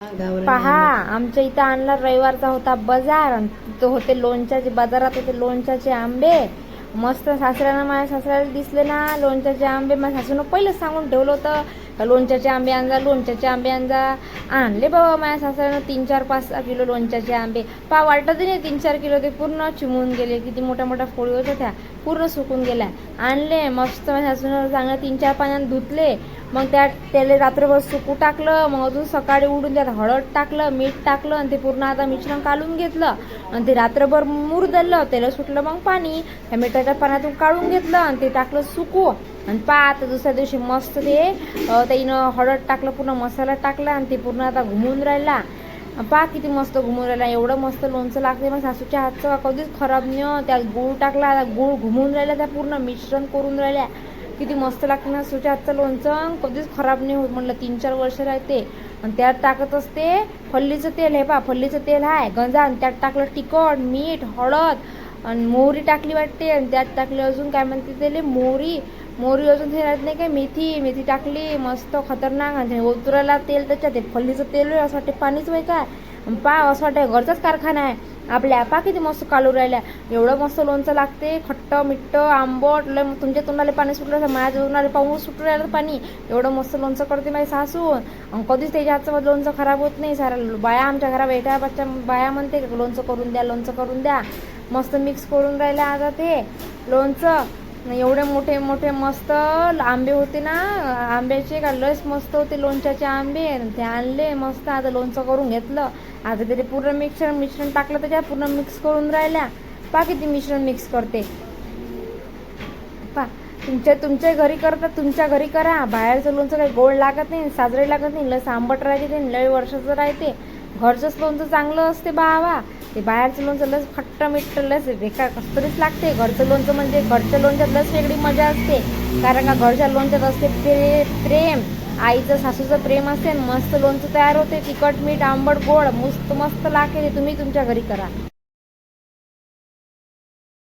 पहा आमच्या इथं आणला रविवारचा होता बाजार तिथं होते लोणच्याचे बाजारात होते लोणच्याचे आंबे. मस्त सासऱ्यानं माझ्या सासऱ्याला दिसले ना लोणच्याचे आंबे. माझ्या सासूनं पहिलंच सांगून ठेवलं होतं लोणच्याचे आंबे आणजा लोणच्याचे आंबे आणजा. आणले बाबा माझ्या सासऱ्यानं तीन चार पाच सहा किलो लोणच्याचे आंबे. पा वाटत नाही तीन चार किलो ते पूर्ण चिमून गेले. किती मोठ्या मोठ्या फोडी होत्या त्या पूर्ण सुकून गेल्या. आणले मस्त माझ्या सासूनं चांगलं तीन चार पाण्यानं धुतले. मग त्यात त्याला रात्रभर सुकू टाकलं. मग अजून सकाळी उडून त्यात हळद टाकलं मीठ टाकलं आणि ते पूर्ण आता मिश्रण काढून घेतलं. आणि ते रात्रभर मूर धरलं त्याला सुटलं मग पाणी. त्या मिठाच्या पाण्यातून काढून घेतलं आणि ते टाकलं सुकू. आणि पा आता दुसऱ्या दिवशी मस्त ते त्याईनं हळद टाकलं पूर्ण मसाला टाकला आणि ते पूर्ण आता घुमून राहिला. पा किती मस्त घुमून राहिला. एवढं मस्त लोणचं लागते मग सासूच्या हातचं कधीच खराब नाही त्यात गूळ टाकला आता गूळ घुमून राहिला त्या पूर्ण मिश्रण करून राहिल्या. किती मस्त लागते ना सुच्या हातचं लोणचं. कधीच खराब नाही होत म्हणलं तीन चार वर्ष राहते. आणि त्यात टाकत असते फल्लीचं तेल. हे पा फल्लीचं तेल आहे गंजा. आणि त्यात टाकलं तिखट मीठ हळद. आणि मोहरी टाकली वाटते आणि त्यात टाकली अजून काय म्हणते त्याला मोहरी. मोहरी अजून ते राहत नाही काय मेथी मेथी टाकली मस्त खतरनाक. आणि ओतुराला तेल त्याच्यात ते फल्लीचं तेल असं वाटते पाणीच वय काय पा असं वाटतं घरचाच कारखाना आहे. आपल्या पा किती मस्त कालू राहिल्या. एवढं मस्त लोणचं लागते खट्ट मिट्ट आंबट लय तुमच्या तोंडाला पाणी सुटलं तर माझ्या तोंडाला पाहून सुटू राहिलं पाणी. एवढं मस्त लोणचं करते माझी सासू. आणि कधीच त्याच्या हातचं लोणचं खराब होत नाही सारा बाया आमच्या घरा बैठ्या बच्चा बाया म्हणते का लोणचं करून द्या लोणचं करून द्या. मस्त मिक्स करून राहिलं आता ते. लोणचं एवढे मोठे मोठे मस्त आंबे होते ना आंब्याचे का लस मस्त होते लोणच्याचे आंबे. ते आणले मस्त आता लोणचं करून घेतलं. आता तरी पूर्ण मिक्सर मिश्रण टाकलं त्याच्यात पूर्ण मिक्स करून राहिल्या. पा किती मिश्रण मिक्स करते. पा तुमच्या तुमच्या घरी करता तुमच्या घरी करा. बाहेरचं लोणचं काही गोड लागत नाही साजरे लागत नाही. लस आंबट राहते ते लय वर्षाचं राहते. घरचंच लोणचं चांगलं असते बावा ते बाहेरचं लोणचं लस खट्ट मिट्ट लस बेकार कसं तरीच लागते. घरचं लोणचं म्हणजे घरच्या लोणच्यात लस वेगळी मजा असते. कारण का घरच्या लोणच्यात असते प्रे प्रेम. आईचं सासूचं प्रेम असते आणि मस्त लोणचं तयार होते. तिखट मीठ आंबट गोड मस्त मस्त लागते ते तुम्ही तुमच्या घरी करा.